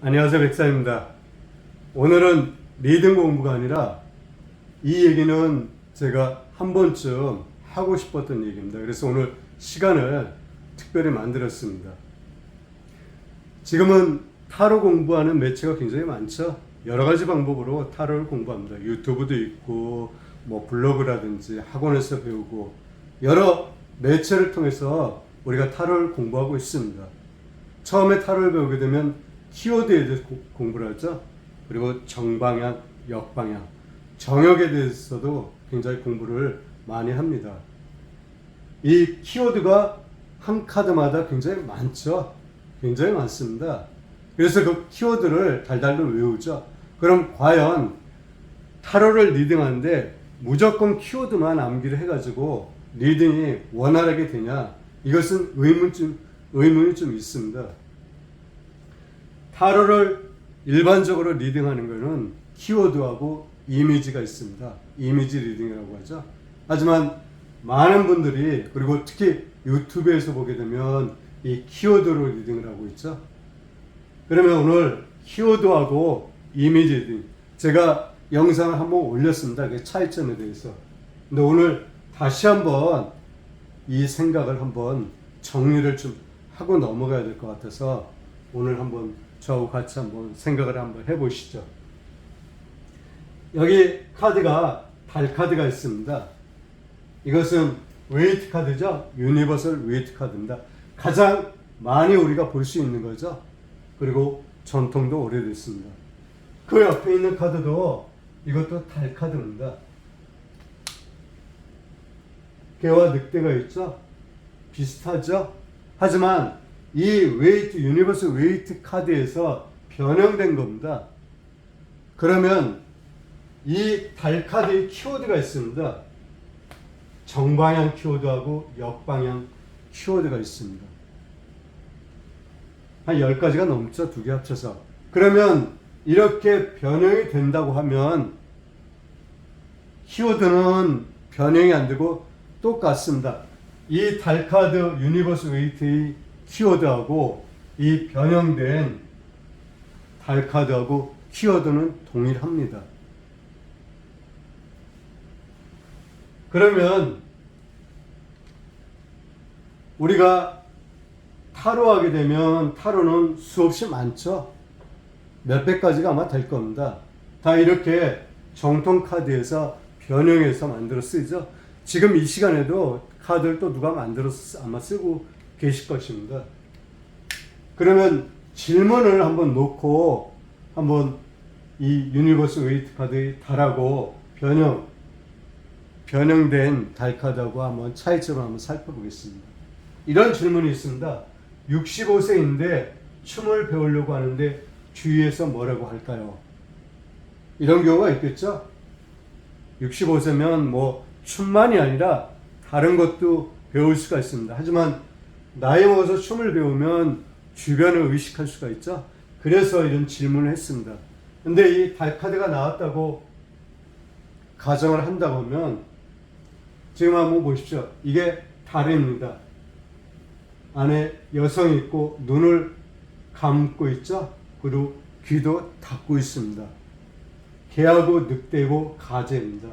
안녕하세요 백사입니다. 오늘은 리딩 공부가 아니라 이 얘기는 제가 한 번쯤 하고 싶었던 얘기입니다. 그래서 오늘 시간을 특별히 만들었습니다. 지금은 타로 공부하는 매체가 굉장히 많죠. 여러 가지 방법으로 타로를 공부합니다. 유튜브도 있고 뭐 블로그라든지 학원에서 배우고 여러 매체를 통해서 우리가 타로를 공부하고 있습니다. 처음에 타로를 배우게 되면 키워드에 대해서 고- 공부를 하죠. 그리고 정방향, 역방향, 정역에 대해서도 굉장히 공부를 많이 합니다. 이 키워드가 한 카드마다 굉장히 많죠. 굉장히 많습니다. 그래서 그 키워드를 달달달 외우죠. 그럼 과연 타로를 리딩하는데 무조건 키워드만 암기를 해가지고 리딩이 원활하게 되냐? 이것은 의문 좀, 의문이 좀 있습니다. 타로를 일반적으로 리딩하는 것은 키워드하고 이미지가 있습니다. 이미지 리딩이라고 하죠. 하지만 많은 분들이 그리고 특히 유튜브에서 보게 되면 이 키워드로 리딩을 하고 있죠. 그러면 오늘 키워드하고 이미지 리딩 제가 영상을 한번 올렸습니다. 그 차이점에 대해서. 근데 오늘 다시 한번 이 생각을 한번 정리를 좀 하고 넘어가야 될 것 같아서 오늘 한번 저하고 같이 한번 생각을 한번 해보시죠. 여기 카드가 달 카드가 있습니다. 이것은 웨이트 카드죠. 유니버설 웨이트 카드입니다. 가장 많이 우리가 볼 수 있는 거죠. 그리고 전통도 오래됐습니다. 그 옆에 있는 카드도 이것도 달 카드입니다. 개와 늑대가 있죠. 비슷하죠. 하지만 이 웨이트 유니버스 웨이트 카드에서 변형된 겁니다. 그러면 이 달 카드의 키워드가 있습니다. 정방향 키워드하고 역방향 키워드가 있습니다. 한 10가지가 넘죠. 두 개 합쳐서. 그러면 이렇게 변형이 된다고 하면 키워드는 변형이 안 되고 똑같습니다. 이 달카드 유니버스 웨이트의 키워드하고 이 변형된 달카드하고 키워드는 동일합니다. 그러면 우리가 타로 하게 되면 타로는 수없이 많죠. 몇백 가지가 아마 될 겁니다. 다 이렇게 정통 카드에서 변형해서 만들어 쓰죠. 지금 이 시간에도 카드를 또 누가 만들어서 아마 쓰고 계실 것입니다. 그러면 질문을 한번 놓고 한번 이 유니버스 웨이트 카드의 달하고 변형 변형된 달 카드하고 한번 차이점을 한번 살펴보겠습니다. 이런 질문이 있습니다. 65세인데 춤을 배우려고 하는데 주위에서 뭐라고 할까요? 이런 경우가 있겠죠? 65세면 뭐 춤만이 아니라 다른 것도 배울 수가 있습니다. 하지만 나이 먹어서 춤을 배우면 주변을 의식할 수가 있죠? 그래서 이런 질문을 했습니다. 근데 이 달카드가 나왔다고 가정을 한다 보면 지금 한번 보십시오. 이게 달입니다. 안에 여성이 있고 눈을 감고 있죠? 그리고 귀도 닫고 있습니다. 개하고 늑대고 가재입니다.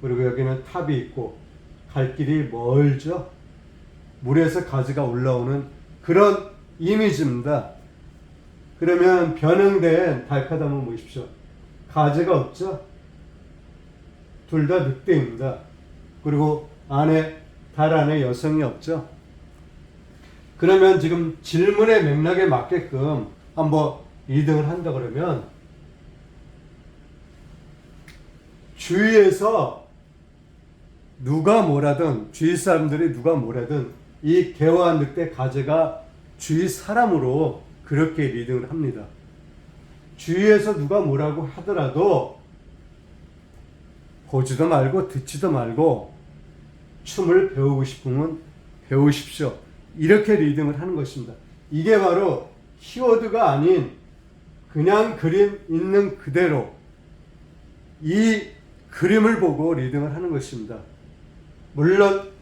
그리고 여기는 탑이 있고 갈 길이 멀죠? 물에서 가지가 올라오는 그런 이미지입니다. 그러면 변형된 한번 보십시오. 가지가 없죠? 둘 다 늑대입니다. 그리고 안에 달 안에 여성이 없죠? 그러면 지금 질문의 맥락에 맞게끔 한번 2등을 한다 그러면 주위에서 누가 뭐라든 주위 사람들이 누가 뭐라든 이 개와 늑대 가재가 주위 사람으로 그렇게 리딩을 합니다. 주위에서 누가 뭐라고 하더라도 보지도 말고 듣지도 말고 춤을 배우고 싶으면 배우십시오. 이렇게 리딩을 하는 것입니다. 이게 바로 키워드가 아닌 그냥 그림 있는 그대로 이 그림을 보고 리딩을 하는 것입니다. 물론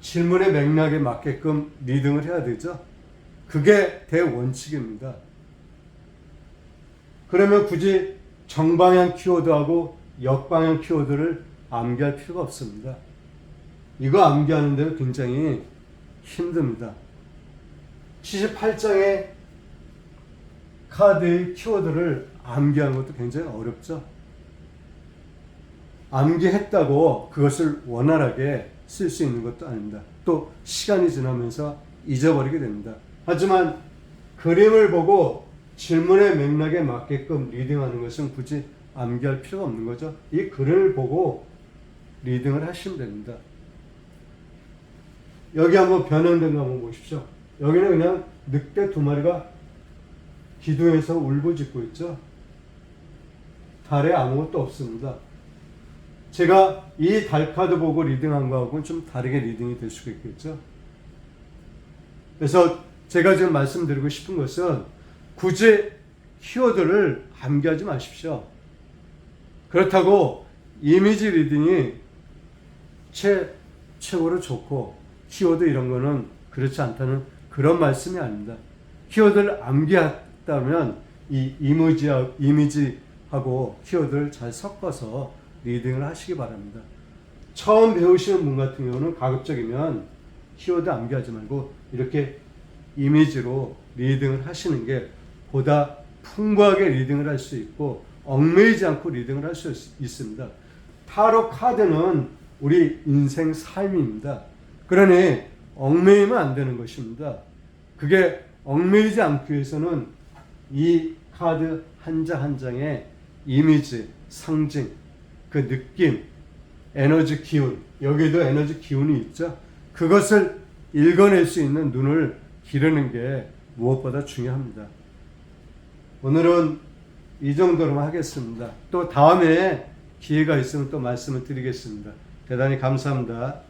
질문의 맥락에 맞게끔 리딩을 해야 되죠. 그게 대원칙입니다. 그러면 굳이 정방향 키워드하고 역방향 키워드를 암기할 필요가 없습니다. 이거 암기하는 데는 굉장히 힘듭니다. 78장의 카드의 키워드를 암기하는 것도 굉장히 어렵죠. 암기했다고 그것을 원활하게 쓸 수 있는 것도 아닙니다. 또 시간이 지나면서 잊어버리게 됩니다. 하지만 그림을 보고 질문의 맥락에 맞게끔 리딩하는 것은 굳이 암기할 필요가 없는 거죠. 이 글을 보고 리딩을 하시면 됩니다. 여기 한번 변형된 거 한번 보십시오. 여기는 그냥 늑대 두 마리가 기둥에서 울부짖고 있죠. 달에 아무것도 없습니다. 제가 이 달 카드 보고 리딩한 거하고는 좀 다르게 리딩이 될 수가 있겠죠. 그래서 제가 지금 말씀드리고 싶은 것은 굳이 키워드를 암기하지 마십시오. 그렇다고 이미지 리딩이 최, 최고로 좋고 키워드 이런 거는 그렇지 않다는 그런 말씀이 아닙니다. 키워드를 암기했다면 이 이미지하, 이미지하고 키워드를 잘 섞어서 리딩을 하시기 바랍니다. 처음 배우시는 분 같은 경우는 가급적이면 키워드 암기하지 말고 이렇게 이미지로 리딩을 하시는 게 보다 풍부하게 리딩을 할 수 있고 얽매이지 않고 리딩을 할 수 있습니다. 타로 카드는 우리 인생 삶입니다. 그러니 얽매이면 안 되는 것입니다. 그게 얽매이지 않기 위해서는 이 카드 한 장 한 장의 이미지, 상징, 그 느낌, 에너지 기운, 여기도 에너지 기운이 있죠. 그것을 읽어낼 수 있는 눈을 기르는 게 무엇보다 중요합니다. 오늘은 이 정도로만 하겠습니다. 또 다음에 기회가 있으면 또 말씀을 드리겠습니다. 대단히 감사합니다.